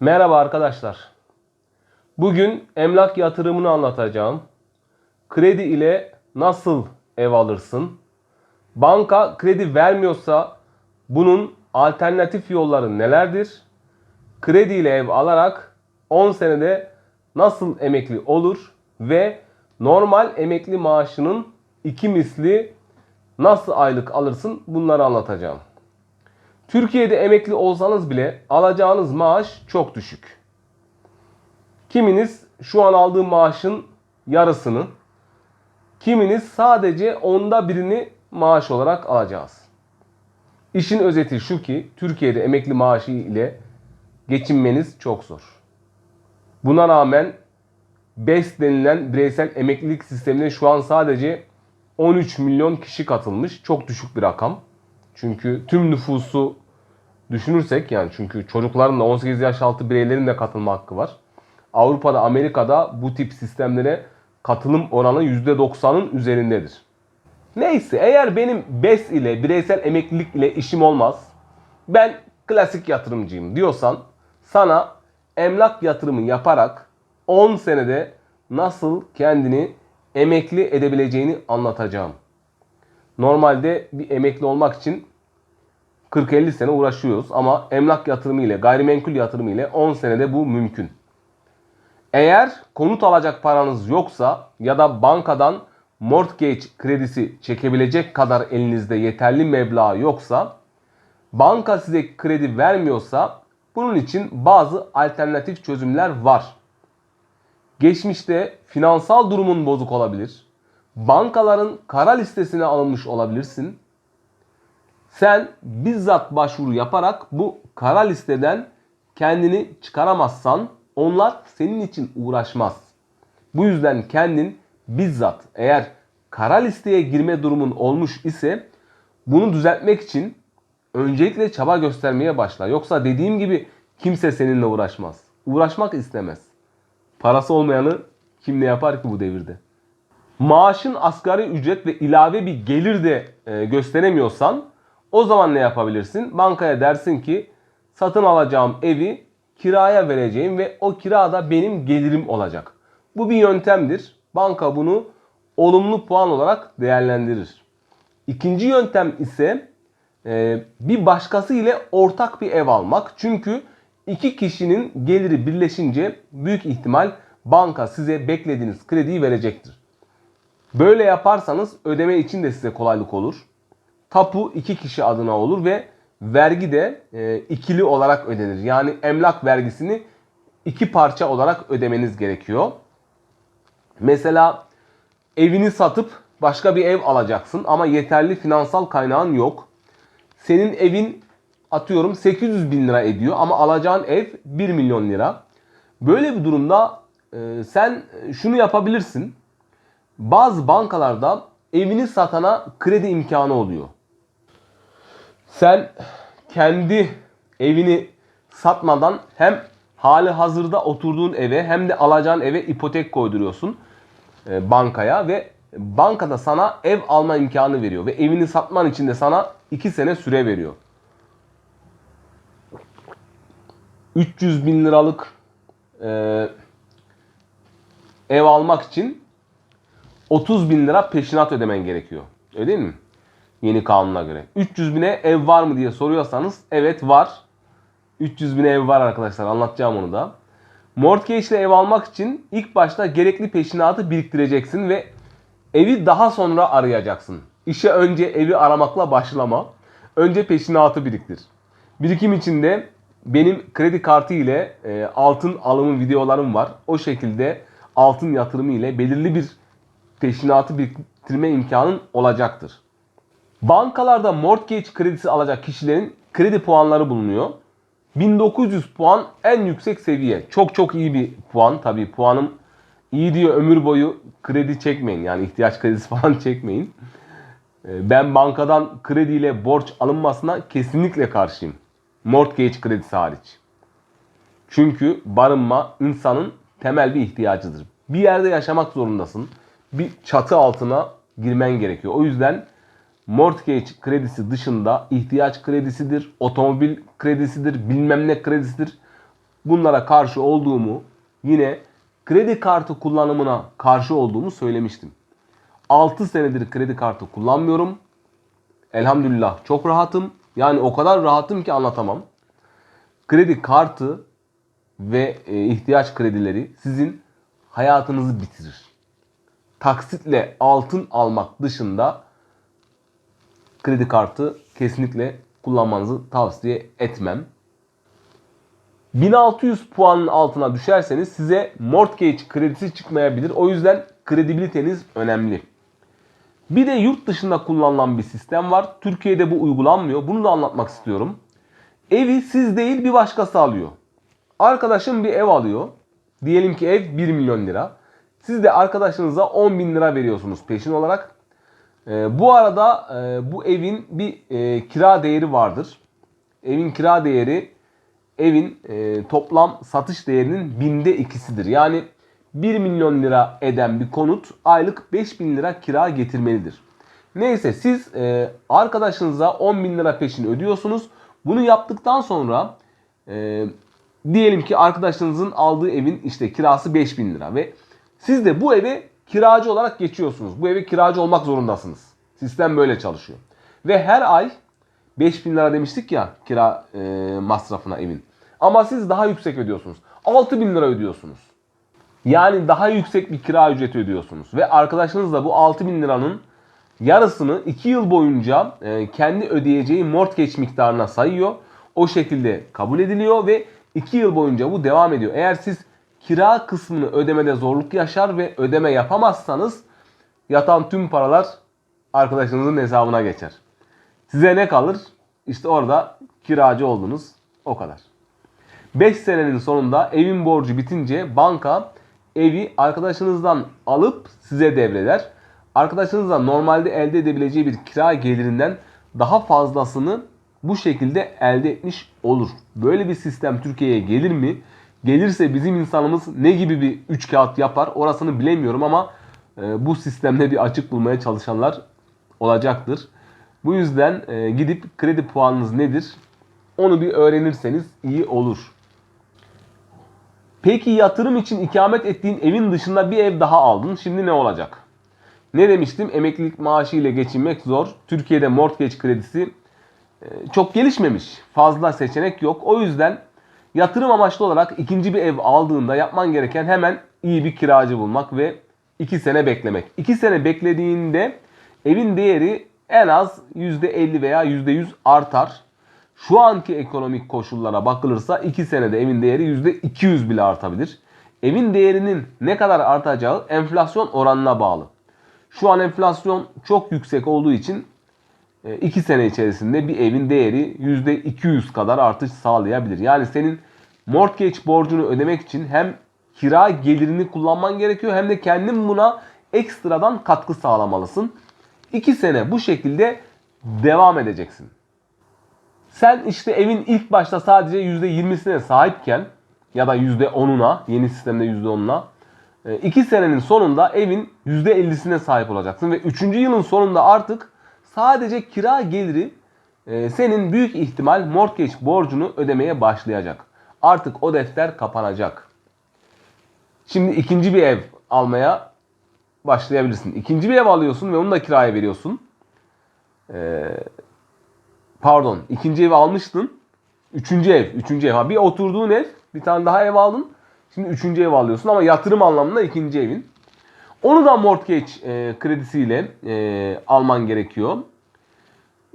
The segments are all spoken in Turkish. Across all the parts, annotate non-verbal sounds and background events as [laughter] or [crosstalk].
Merhaba arkadaşlar. Bugün emlak yatırımını anlatacağım. Kredi ile nasıl ev alırsın? Banka kredi vermiyorsa bunun alternatif yolları nelerdir? Kredi ile ev alarak 10 senede nasıl emekli olur ve normal emekli maaşının iki misli nasıl aylık alırsın? Bunları anlatacağım. Türkiye'de emekli olsanız bile alacağınız maaş çok düşük. Kiminiz şu an aldığı maaşın yarısını, kiminiz sadece onda birini maaş olarak alacağız. İşin özeti şu ki Türkiye'de emekli maaşı ile geçinmeniz çok zor. Buna rağmen BES denilen bireysel emeklilik sistemine şu an sadece 13 milyon kişi katılmış. Çok düşük bir rakam. Çünkü tüm nüfusu düşünürsek yani çünkü çocukların da 18 yaş altı bireylerin de katılma hakkı var. Avrupa'da, Amerika'da bu tip sistemlere katılım oranı %90'ın üzerindedir. Neyse eğer benim BES ile bireysel emeklilik ile işim olmaz. Ben klasik yatırımcıyım diyorsan sana emlak yatırımı yaparak 10 senede nasıl kendini emekli edebileceğini anlatacağım. Normalde bir emekli olmak için 40-50 sene uğraşıyoruz ama emlak yatırımı ile gayrimenkul yatırımı ile 10 senede bu mümkün. Eğer konut alacak paranız yoksa ya da bankadan mortgage kredisi çekebilecek kadar elinizde yeterli meblağ yoksa banka size kredi vermiyorsa bunun için bazı alternatif çözümler var. Geçmişte finansal durumun bozuk olabilir. Bankaların kara listesine alınmış olabilirsin. Sen bizzat başvuru yaparak bu kara listeden kendini çıkaramazsan onlar senin için uğraşmaz. Bu yüzden kendin bizzat eğer kara listeye girme durumun olmuş ise bunu düzeltmek için öncelikle çaba göstermeye başla. Yoksa dediğim gibi kimse seninle uğraşmaz. Uğraşmak istemez. Parası olmayanı kim ne yapar ki bu devirde? Maaşın asgari ücret ve ilave bir gelir de e, gösteremiyorsan o zaman ne yapabilirsin? Bankaya dersin ki satın alacağım evi kiraya vereceğim ve o kira da benim gelirim olacak. Bu bir yöntemdir. Banka bunu olumlu puan olarak değerlendirir. İkinci yöntem ise e, bir başkası ile ortak bir ev almak. Çünkü iki kişinin geliri birleşince büyük ihtimal banka size beklediğiniz krediyi verecektir. Böyle yaparsanız ödeme için de size kolaylık olur. Tapu iki kişi adına olur ve vergi de e, ikili olarak ödenir. Yani emlak vergisini iki parça olarak ödemeniz gerekiyor. Mesela evini satıp başka bir ev alacaksın ama yeterli finansal kaynağın yok. Senin evin atıyorum 800 bin lira ediyor ama alacağın ev 1 milyon lira. Böyle bir durumda e, sen şunu yapabilirsin. Bazı bankalarda evini satana kredi imkanı oluyor. Sen kendi evini satmadan hem hali hazırda oturduğun eve hem de alacağın eve ipotek koyduruyorsun e, bankaya ve bankada sana ev alma imkanı veriyor ve evini satman için de sana 2 sene süre veriyor. 300 bin liralık e, ev almak için 30 bin lira peşinat ödemen gerekiyor. Öyle değil mi? Yeni kanuna göre. 300 bine ev var mı diye soruyorsanız evet var. 300 bine ev var arkadaşlar anlatacağım onu da. Mortgage ile ev almak için ilk başta gerekli peşinatı biriktireceksin ve evi daha sonra arayacaksın. İşe önce evi aramakla başlama. Önce peşinatı biriktir. Birikim içinde benim kredi kartı ile e, altın alımı videolarım var. O şekilde altın yatırımı ile belirli bir peşinatı biriktirme imkanın olacaktır. Bankalarda mortgage kredisi alacak kişilerin kredi puanları bulunuyor. 1900 puan en yüksek seviye. Çok çok iyi bir puan. Tabii puanım iyi diyor ömür boyu kredi çekmeyin. Yani ihtiyaç kredisi [laughs] falan çekmeyin. Ee, Ben bankadan krediyle borç alınmasına kesinlikle karşıyım. Mortgage kredisi hariç. Çünkü barınma insanın temel bir ihtiyacıdır. Bir yerde yaşamak zorundasın. Bir çatı altına girmen gerekiyor. O yüzden mortgage kredisi dışında ihtiyaç kredisidir, otomobil kredisidir, bilmem ne kredisidir. bunlara karşı olduğumu, yine kredi kartı kullanımına karşı olduğumu söylemiştim. 6 senedir kredi kartı kullanmıyorum. Elhamdülillah çok rahatım. Yani o kadar rahatım ki anlatamam. Kredi kartı ve e, ihtiyaç kredileri sizin hayatınızı bitirir. Taksitle altın almak dışında kredi kartı kesinlikle kullanmanızı tavsiye etmem. 1600 puanın altına düşerseniz size mortgage kredisi çıkmayabilir. O yüzden kredibiliteniz önemli. Bir de yurt dışında kullanılan bir sistem var. Türkiye'de bu uygulanmıyor. Bunu da anlatmak istiyorum. Evi siz değil bir başkası alıyor. Arkadaşım bir ev alıyor. Diyelim ki ev 1 milyon lira. Siz de arkadaşınıza 10 bin lira veriyorsunuz peşin olarak. Ee, bu arada e, bu evin bir e, kira değeri vardır. Evin kira değeri evin e, toplam satış değerinin binde ikisidir. Yani 1 milyon lira eden bir konut aylık 5 bin lira kira getirmelidir. Neyse siz e, arkadaşınıza 10 bin lira peşin ödüyorsunuz. Bunu yaptıktan sonra e, diyelim ki arkadaşınızın aldığı evin işte kirası 5 bin lira ve siz de bu eve kiracı olarak geçiyorsunuz. Bu eve kiracı olmak zorundasınız. Sistem böyle çalışıyor. Ve her ay 5 bin lira demiştik ya kira e, masrafına evin. Ama siz daha yüksek ödüyorsunuz. 6 bin lira ödüyorsunuz. Yani daha yüksek bir kira ücreti ödüyorsunuz. Ve arkadaşınız da bu 6 bin liranın yarısını 2 yıl boyunca e, kendi ödeyeceği mortgage miktarına sayıyor. O şekilde kabul ediliyor ve 2 yıl boyunca bu devam ediyor. Eğer siz kira kısmını ödemede zorluk yaşar ve ödeme yapamazsanız yatan tüm paralar arkadaşınızın hesabına geçer. Size ne kalır? İşte orada kiracı oldunuz. O kadar. 5 senenin sonunda evin borcu bitince banka evi arkadaşınızdan alıp size devreder. Arkadaşınızla normalde elde edebileceği bir kira gelirinden daha fazlasını bu şekilde elde etmiş olur. Böyle bir sistem Türkiye'ye gelir mi? Gelirse bizim insanımız ne gibi bir üç kağıt yapar orasını bilemiyorum ama e, bu sistemde bir açık bulmaya çalışanlar olacaktır. Bu yüzden e, gidip kredi puanınız nedir? Onu bir öğrenirseniz iyi olur. Peki yatırım için ikamet ettiğin evin dışında bir ev daha aldın. Şimdi ne olacak? Ne demiştim? Emeklilik maaşı ile geçinmek zor. Türkiye'de mortgage kredisi e, çok gelişmemiş. Fazla seçenek yok. O yüzden yatırım amaçlı olarak ikinci bir ev aldığında yapman gereken hemen iyi bir kiracı bulmak ve 2 sene beklemek. 2 sene beklediğinde evin değeri en az %50 veya %100 artar. Şu anki ekonomik koşullara bakılırsa 2 senede evin değeri %200 bile artabilir. Evin değerinin ne kadar artacağı enflasyon oranına bağlı. Şu an enflasyon çok yüksek olduğu için 2 sene içerisinde bir evin değeri %200 kadar artış sağlayabilir. Yani senin mortgage borcunu ödemek için hem kira gelirini kullanman gerekiyor hem de kendin buna ekstradan katkı sağlamalısın. 2 sene bu şekilde devam edeceksin. Sen işte evin ilk başta sadece %20'sine sahipken ya da %10'una yeni sistemde %10'una 2 senenin sonunda evin %50'sine sahip olacaksın ve 3. yılın sonunda artık sadece kira geliri e, senin büyük ihtimal mortgage borcunu ödemeye başlayacak. Artık o defter kapanacak. Şimdi ikinci bir ev almaya başlayabilirsin. İkinci bir ev alıyorsun ve onu da kiraya veriyorsun. Ee, pardon ikinci evi almıştın. Üçüncü ev. Üçüncü ev. Ha, bir oturduğun ev. Bir tane daha ev aldın. Şimdi üçüncü ev alıyorsun ama yatırım anlamında ikinci evin. Onu da mortgage e, kredisiyle e, alman gerekiyor.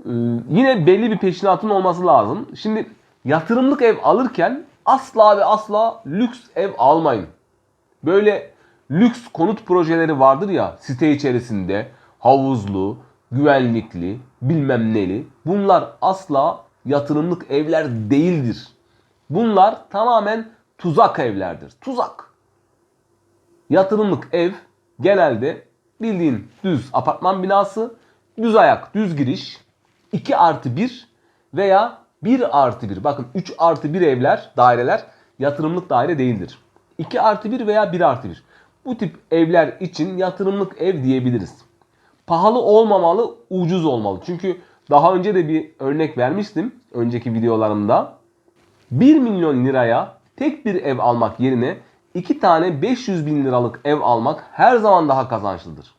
E, yine belli bir peşinatın olması lazım. Şimdi yatırımlık ev alırken asla ve asla lüks ev almayın. Böyle lüks konut projeleri vardır ya site içerisinde havuzlu, güvenlikli, bilmem neli. Bunlar asla yatırımlık evler değildir. Bunlar tamamen tuzak evlerdir. Tuzak. Yatırımlık ev genelde bildiğin düz apartman binası, düz ayak, düz giriş, 2 artı 1 veya 1 artı 1. Bakın 3 artı 1 evler, daireler yatırımlık daire değildir. 2 artı 1 veya 1 artı 1. Bu tip evler için yatırımlık ev diyebiliriz. Pahalı olmamalı, ucuz olmalı. Çünkü daha önce de bir örnek vermiştim önceki videolarımda. 1 milyon liraya tek bir ev almak yerine iki tane 500 bin liralık ev almak her zaman daha kazançlıdır.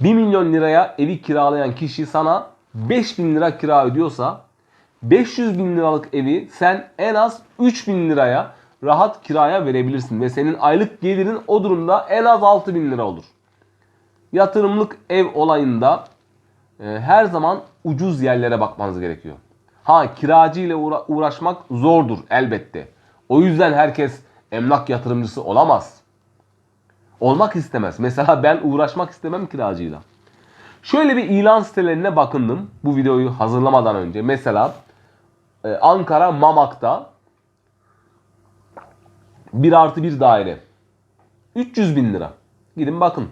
1 milyon liraya evi kiralayan kişi sana 5 bin lira kira ödüyorsa 500 bin liralık evi sen en az 3 bin liraya rahat kiraya verebilirsin. Ve senin aylık gelirin o durumda en az 6 bin lira olur. Yatırımlık ev olayında e, her zaman ucuz yerlere bakmanız gerekiyor. Ha kiracı ile uğra- uğraşmak zordur elbette. O yüzden herkes emlak yatırımcısı olamaz. Olmak istemez. Mesela ben uğraşmak istemem kiracıyla. Şöyle bir ilan sitelerine bakındım bu videoyu hazırlamadan önce. Mesela e, Ankara Mamak'ta 1 artı 1 daire. 300 bin lira. Gidin bakın.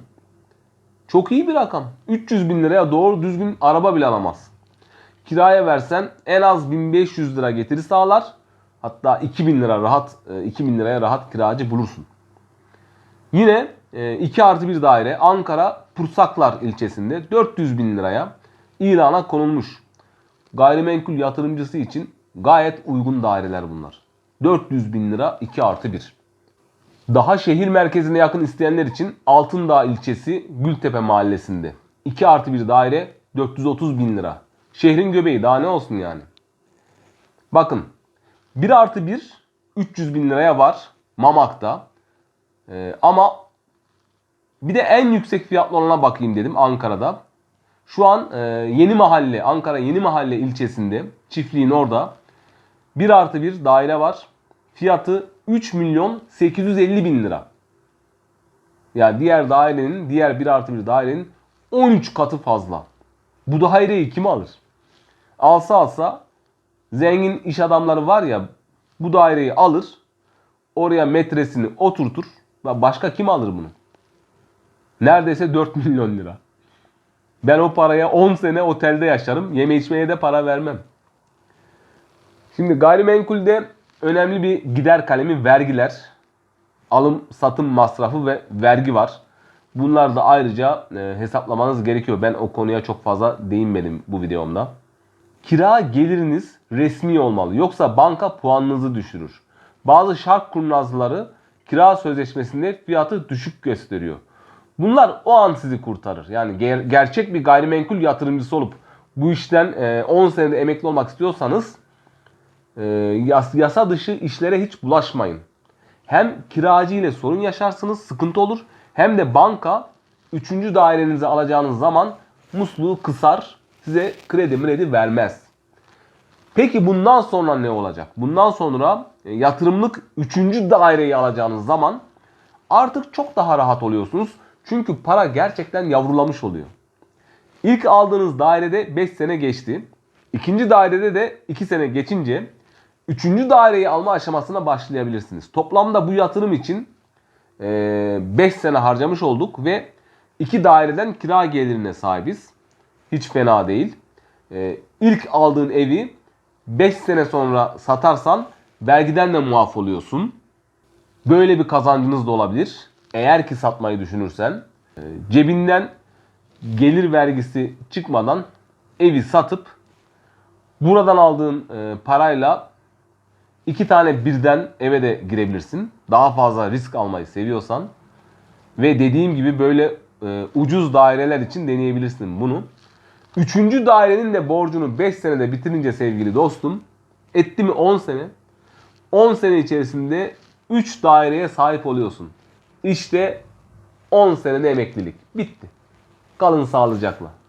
Çok iyi bir rakam. 300 bin liraya doğru düzgün araba bile alamaz. Kiraya versen en az 1500 lira getiri sağlar. Hatta 2000 lira rahat, e, 2000 liraya rahat kiracı bulursun. Yine 2 artı 1 daire Ankara Pursaklar ilçesinde 400 bin liraya ilana konulmuş. Gayrimenkul yatırımcısı için gayet uygun daireler bunlar. 400 bin lira 2 artı 1. Daha şehir merkezine yakın isteyenler için Altındağ ilçesi Gültepe mahallesinde 2 artı 1 daire 430 bin lira. Şehrin göbeği daha ne olsun yani. Bakın 1 artı 1 300 bin liraya var Mamak'ta. Ee, ama bir de en yüksek fiyatlı olana bakayım dedim Ankara'da. Şu an e, Yeni Mahalle, Ankara Yeni Mahalle ilçesinde, çiftliğin orada 1 artı 1 daire var. Fiyatı 3 milyon 850 bin lira. Yani diğer dairenin, diğer 1 artı 1 dairenin 13 katı fazla. Bu daireyi kim alır? Alsa alsa zengin iş adamları var ya bu daireyi alır. Oraya metresini oturtur. Başka kim alır bunu? Neredeyse 4 [laughs] milyon lira. Ben o paraya 10 sene otelde yaşarım. Yeme içmeye de para vermem. Şimdi gayrimenkulde önemli bir gider kalemi vergiler. Alım satım masrafı ve vergi var. Bunlar da ayrıca e, hesaplamanız gerekiyor. Ben o konuya çok fazla değinmedim bu videomda. Kira geliriniz resmi olmalı. Yoksa banka puanınızı düşürür. Bazı şark kurnazları kira sözleşmesinde fiyatı düşük gösteriyor. Bunlar o an sizi kurtarır. Yani ger- gerçek bir gayrimenkul yatırımcısı olup bu işten e, 10 senede emekli olmak istiyorsanız e, yas- yasa dışı işlere hiç bulaşmayın. Hem kiracı ile sorun yaşarsınız, sıkıntı olur. Hem de banka 3. dairenizi alacağınız zaman musluğu kısar, size kredi mredi vermez. Peki bundan sonra ne olacak? Bundan sonra e, yatırımlık 3. daireyi alacağınız zaman artık çok daha rahat oluyorsunuz. Çünkü para gerçekten yavrulamış oluyor. İlk aldığınız dairede 5 sene geçti. İkinci dairede de 2 sene geçince üçüncü daireyi alma aşamasına başlayabilirsiniz. Toplamda bu yatırım için 5 sene harcamış olduk ve 2 daireden kira gelirine sahibiz. Hiç fena değil. E, İlk aldığın evi 5 sene sonra satarsan vergiden de muaf oluyorsun. Böyle bir kazancınız da olabilir. Eğer ki satmayı düşünürsen e, cebinden gelir vergisi çıkmadan evi satıp buradan aldığın e, parayla iki tane birden eve de girebilirsin. Daha fazla risk almayı seviyorsan ve dediğim gibi böyle e, ucuz daireler için deneyebilirsin bunu. Üçüncü dairenin de borcunu 5 senede bitirince sevgili dostum etti mi 10 sene 10 sene içerisinde 3 daireye sahip oluyorsun. İşte 10 senede emeklilik. Bitti. Kalın sağlıcakla.